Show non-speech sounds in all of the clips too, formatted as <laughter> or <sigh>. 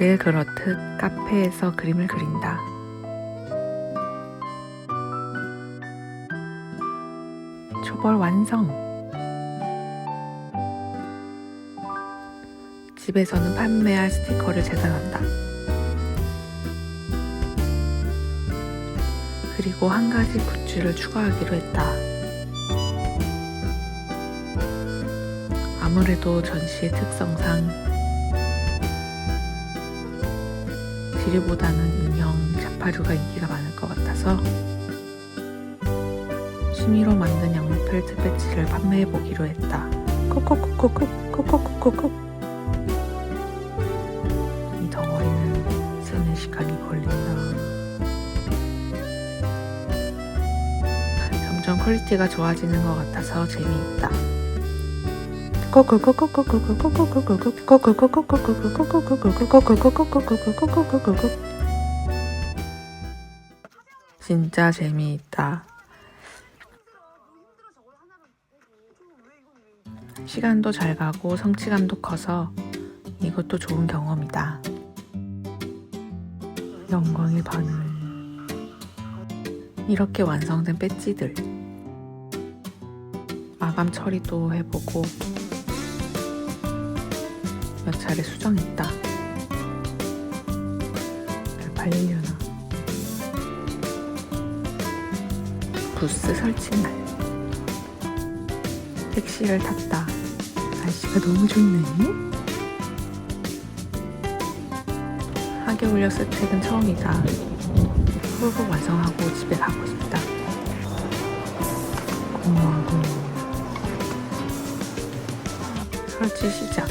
늘 그렇듯 카페에서 그림을 그린다. 초벌 완성! 집에서는 판매할 스티커를 재단한다. 그리고 한 가지 굿즈를 추가하기로 했다. 아무래도 전시의 특성상 지리보다는 인형 자파류가 인기가 많을 것 같아서 취미로 만든 양모 펠트 배지를 판매해 보기로 했다. 콕콕콕콕콕 콕콕콕콕콕 이 덩어리는 세는 시간이 걸린다. 점점 퀄리티가 좋아지는 것 같아서 재미있다. 진짜 재미있다. 시간도 잘 가고 성취감도 커서 이것도 좋은 경험이다. 영광의 바늘. 이렇게 완성된 배지들. 마감 처리도 해보고 몇 차례 수정했다. 잘 팔리려나. 부스 설치 날. 택시를 탔다. 날씨가 너무 좋네. 하계올려 스택은 처음이다. 후루룩 완성하고 집에 가고 싶다. 고마워. 설치 시작.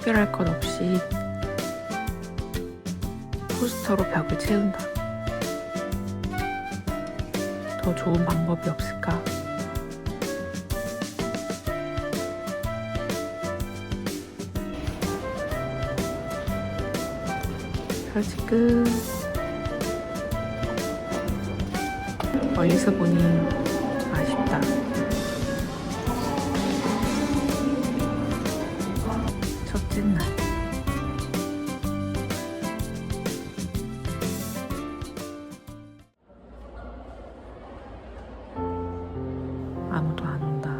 특별할 것 없이 포스터로 벽을 채운다. 더 좋은 방법이 없을까? 설치 끝. 멀리서 보니 아쉽다. 첫째 날. 아무도 안 온다.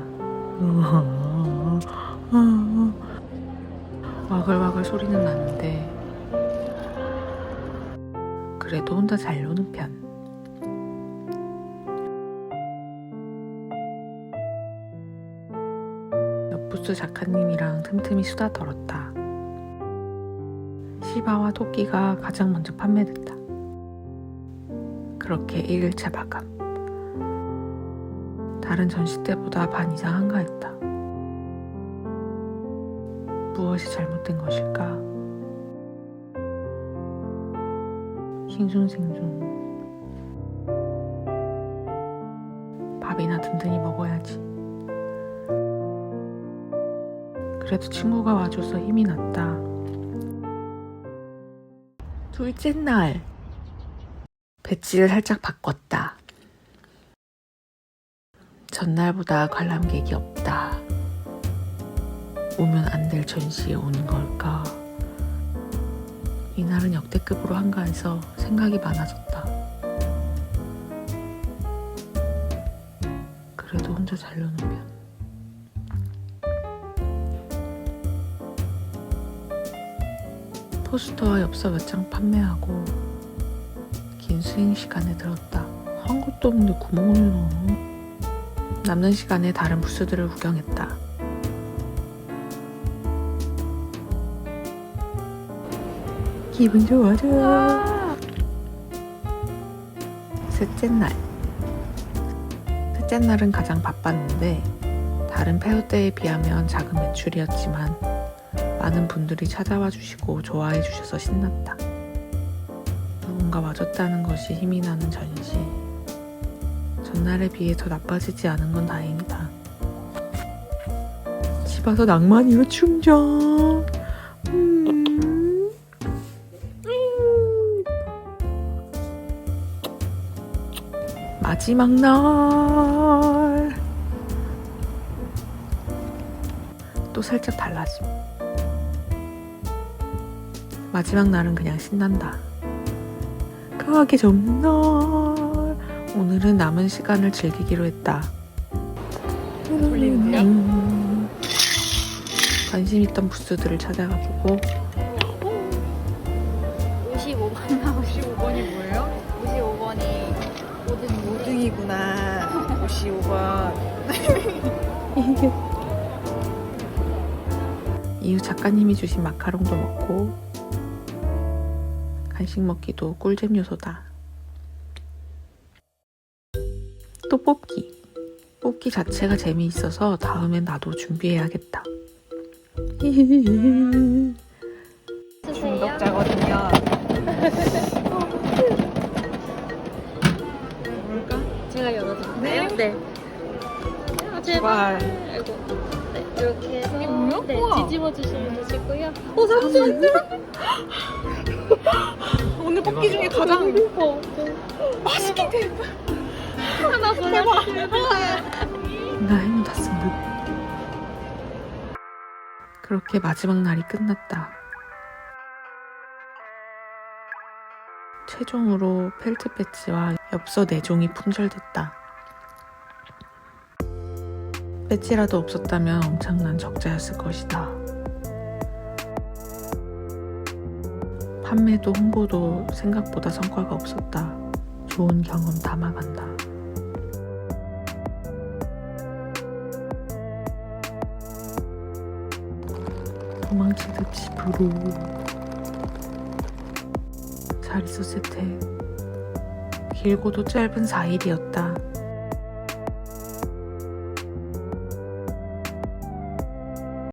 와글와글 소리는 나는데 그래도 혼자 잘 노는 편. 옆부스 작가님이랑 틈틈이 수다 떨었다. 시바와 토끼가 가장 먼저 판매됐다. 그렇게 1일차 마감. 다른 전시 때보다 반 이상 한가했다. 무엇이 잘못된 것일까? 싱숭생숭. 밥이나 든든히 먹어야지. 그래도 친구가 와줘서 힘이 났다. 둘째 날. 배지를 살짝 바꿨다. 전날보다 관람객이 없다. 오면 안 될 전시에 오는 걸까? 이날은 역대급으로 한가해서 생각이 많아졌다. 그래도 혼자 잘 노는 편. 포스터와 엽서 몇 장 판매하고 긴 수행 시간에 들었다. 한 것도 없는데 구멍을 넣어. 남는 시간에 다른 부스들을 구경했다. 기분 좋아져. 셋째 날. 셋째 날은 가장 바빴는데 다른 페어 때에 비하면 작은 매출이었지만 많은 분들이 찾아와 주시고 좋아해 주셔서 신났다. 누군가 와줬다는 것이 힘이 나는 전시. 전날에 비해 더 나빠지지 않은 건 다행이다. 집 와서 낭만이로 충전. 음. 마지막 날. 또 살짝 달라짐. 마지막 날은 그냥 신난다. 가기 전날 오늘은 남은 시간을 즐기기로 했다. 음. 관심 있던 부스들을 찾아가 보고 55번 나오시 55번이 뭐예요? 55번이 모든 5등이구나. 55번. 이후 작가님이 주신 마카롱도 먹고 간식 먹기도 꿀잼 요소다. 또 뽑기. 뽑기 자체가 재미있어서 다음엔 나도 준비해야겠다. 중독자거든요. <laughs> 제가 열어드릴까요? 네. 아, 제발. 와. 아이고. 네, 이렇게 해서 뭐야? 네, 우와. 뒤집어 주시면 되시고요. 어, 삼촌. 오늘 뽑기 중에 가장 어, 맛있게 된 하나 골랐어요. 나 행운 닿습니다 그렇게 마지막 날이 끝났다. 최종으로 펠트 배지와 엽서 4종이 품절됐다. 배지라도 없었다면 엄청난 적자였을 것이다. 판매도 홍보도 생각보다 성과가 없었다. 좋은 경험 담아간다. 도망치듯 집으로 잘 있었을 테 길고도 짧은 4일이었다